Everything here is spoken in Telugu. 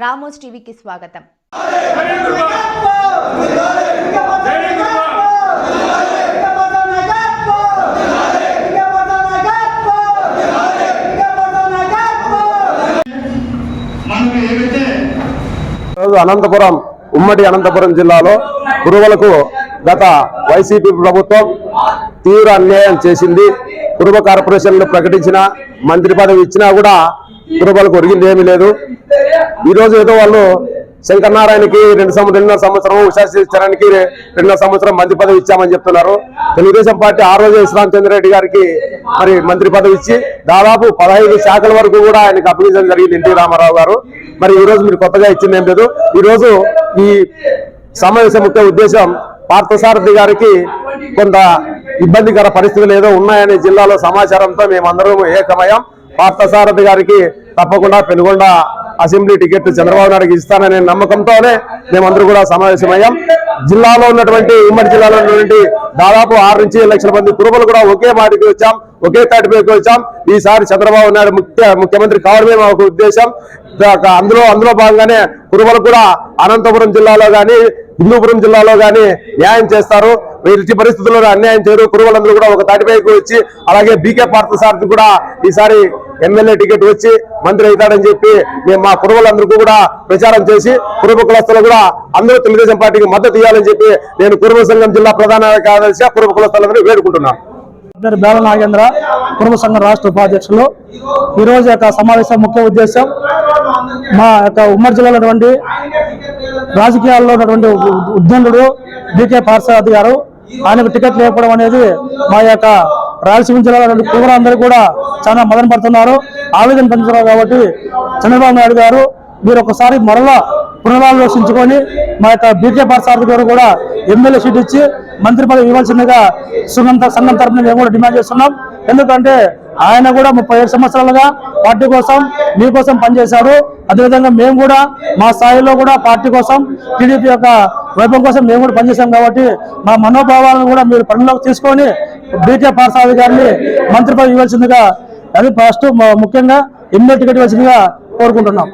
రామోస్ టీవీకి స్వాగతం. అనంతపురం ఉమ్మడి అనంతపురం జిల్లాలో కురువలకు గత వైసీపీ ప్రభుత్వం తీవ్ర అన్యాయం చేసింది. కురువ కార్పొరేషన్లు ప్రకటించిన మంత్రి పదవి ఇచ్చినా కూడా కురుబలకు ఒరిగింది ఏమీ లేదు. ఈ రోజు ఏదో వాళ్ళు శంకరనారాయణకి రెండు సంవత్సరం రెండున్నర సంవత్సరం ఉషాచరణకి రెండున్నర సంవత్సరం మంత్రి పదవి ఇచ్చామని చెప్తున్నారు. తెలుగుదేశం పార్టీ ఆ రోజు శ్రీరామ్ చంద్రరెడ్డి గారికి మరి మంత్రి పదవి ఇచ్చి దాదాపు పదహైదు శాఖల వరకు కూడా ఆయనకు అప్పగించడం జరిగింది ఎన్టీ రామారావు గారు. మరి ఈ రోజు మీరు కొత్తగా ఇచ్చింది ఏం లేదు. ఈ రోజు ఈ సమావేశం ముఖ్య ఉద్దేశం పార్థసారథి గారికి కొంత ఇబ్బందికర పరిస్థితులు ఏదో ఉన్నాయనే జిల్లాలో సమాచారంతో మేమందరం ఏకమయం. పార్థసారథి గారికి తప్పకుండా పెనుగొండ అసెంబ్లీ టికెట్ చంద్రబాబు నాయుడుకి ఇస్తాననే నమ్మకంతోనే మేమందరూ కూడా సమావేశమయ్యాం. జిల్లాలో ఉన్నటువంటి ఉమ్మడి జిల్లాలో ఉన్నటువంటి దాదాపు ఆరు నుంచి ఏడు లక్షల మంది కురుబలు కూడా ఒకే మాటికి వచ్చాం ఒకే తాటిపైకి వచ్చాం. ఈసారి చంద్రబాబు నాయుడు ముఖ్య ముఖ్యమంత్రి కావడమే మా ఒక ఉద్దేశం. అందులో అందులో భాగంగానే కురుబలు కూడా అనంతపురం జిల్లాలో కానీ హిందూపురం జిల్లాలో కానీ న్యాయం చేస్తారు. ఇట్టి పరిస్థితుల్లో అన్యాయం చేయరు. కురువలందరూ కూడా ఒక తాటిపైకి వచ్చి అలాగే బీకే పార్థసారథి కూడా ఈసారి ఎమ్మెల్యే టికెట్ వచ్చి మంత్రి అవుతాడని చెప్పి మేము మా కుటుంబాలందరికీ కూడా ప్రచారం చేసి కుటుంబ కులస్తులు కూడా అందరూ తెలుగుదేశం పార్టీకి మద్దతు ఇవ్వాలని చెప్పి నేను కుటుంబ సంఘం జిల్లా ప్రధాన కార్యదర్శి కుటుంబ కులస్తులందరూ వేడుకుంటున్నాను పేరు బేల నాగేంద్ర కుటుంబ సంఘం రాష్ట్ర ఉపాధ్యక్షులు. ఈరోజు యొక్క సమావేశం ముఖ్య ఉద్దేశం మా యొక్క ఉమ్మడి జిల్లాలో ఉన్నటువంటి రాజకీయాల్లో ఉన్నటువంటి ఉద్దండుడు డికే పార్సారథి గారు. ఆయనకు టికెట్ లేకపోవడం అనేది మా యొక్క రాయలసీమ జిల్లాలో ఉన్న కూడా చాలా మదన పడుతున్నారు. ఆవేదన పెంచుతున్నారు కాబట్టి చంద్రబాబు నాయుడు గారు మీరు ఒకసారి మరలా పునరాలోచించుకొని మా యొక్క బీకే పార్సారథి గారు కూడా ఎమ్మెల్యే సీట్ ఇచ్చి మంత్రి పదవి ఇవ్వాల్సిందిగా సుగంత సంఘం తరఫున మేము కూడా డిమాండ్ చేస్తున్నాం. ఎందుకంటే ఆయన కూడా ముప్పై ఏడు సంవత్సరాలుగా పార్టీ కోసం మీకోసం పనిచేశారు అదేవిధంగా మేము కూడా మా స్థాయిలో కూడా పార్టీ కోసం టీడీపీ యొక్క వైభవం కోసం మేము కూడా పనిచేశాం కాబట్టి మా మనోభావాలను కూడా మీరు పనిలోకి తీసుకొని బీకే పార్సారథి గారిని మంత్రి పదవి ఇవ్వాల్సిందిగా అది ఫస్ట్ ముఖ్యంగా ఇమ్మీడియట్ టికెట్ ఇవ్వాల్సిందిగా కోరుకుంటున్నాం.